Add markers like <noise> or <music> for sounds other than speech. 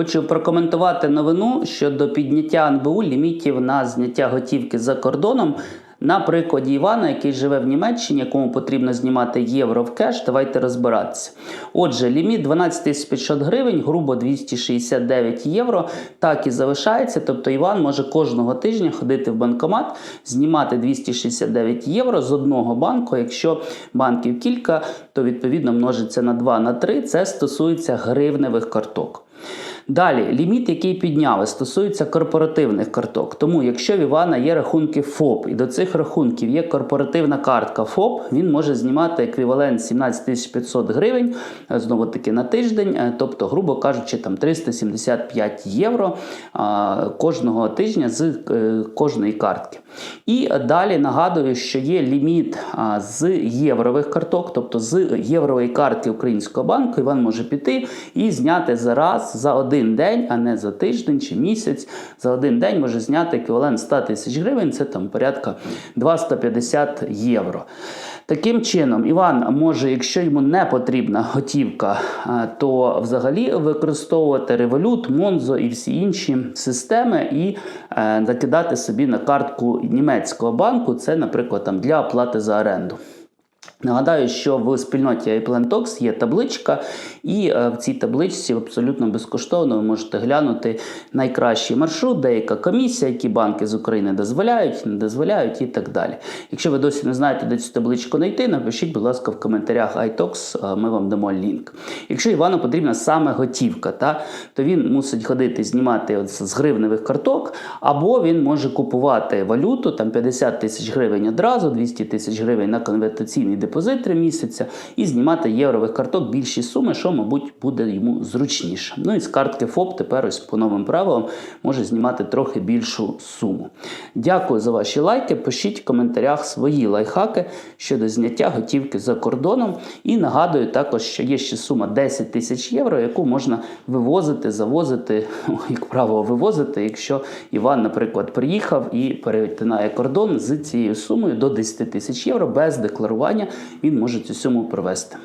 Хочу прокоментувати новину щодо підняття НБУ лімітів на зняття готівки за кордоном. На прикладі Івана, який живе в Німеччині, якому потрібно знімати євро в кеш, давайте розбиратися. Отже, ліміт 12 500 гривень, грубо 269 євро, так і залишається. Тобто Іван може кожного тижня ходити в банкомат, знімати 269 євро з одного банку. Якщо банків кілька, то відповідно множиться на 2 на 3. Це стосується гривневих карток. Далі, ліміт, який підняли, стосується корпоративних карток. Тому, якщо в Івана є рахунки ФОП, і до цих рахунків є корпоративна картка ФОП, він може знімати еквівалент 17 500 гривень е, знову таки на тиждень, е, тобто, грубо кажучи, там 375 євро кожного тижня з е, кожної картки. І далі нагадую, що є ліміт з єврових карток, тобто з єврової картки Українського банку, Іван може піти і зняти зараз за один день, а не за тиждень чи місяць. За один день може зняти еквівалент 100 тисяч гривень, це там порядка 250 євро. Таким чином, Іван може, якщо йому не потрібна готівка, то взагалі використовувати револют, Монзо і всі інші системи і е, закидати собі на картку німецького банку. Це, наприклад, там для оплати за оренду. Нагадаю, що в спільноті iPlanTalks є табличка, і е, в цій табличці абсолютно безкоштовно ви можете глянути найкращий маршрут, деяка комісія, які банки з України дозволяють, не дозволяють і так далі. Якщо ви досі не знаєте, де цю табличку знайти, напишіть, будь ласка, в коментарях iTalks, е, ми вам дамо лінк. Якщо Івану потрібна саме готівка, та, то він мусить ходити знімати от з гривневих карток, або він може купувати валюту, там 50 тисяч гривень одразу, 200 тисяч гривень на конвертаційний депозит 3 місяця, і знімати єврових карток більші суми, що, мабуть, буде йому зручніше. Ну і з картки ФОП тепер ось по новим правилам може знімати трохи більшу суму. Дякую за ваші лайки. Пишіть в коментарях свої лайфхаки щодо зняття готівки за кордоном. І нагадую також, що є ще сума 10 тисяч євро, яку можна вивозити, завозити, <laughs> як правило, вивозити, якщо Іван, наприклад, приїхав і перетинає кордон з цією сумою до 10 тисяч євро без декларування, він може цю суму провести.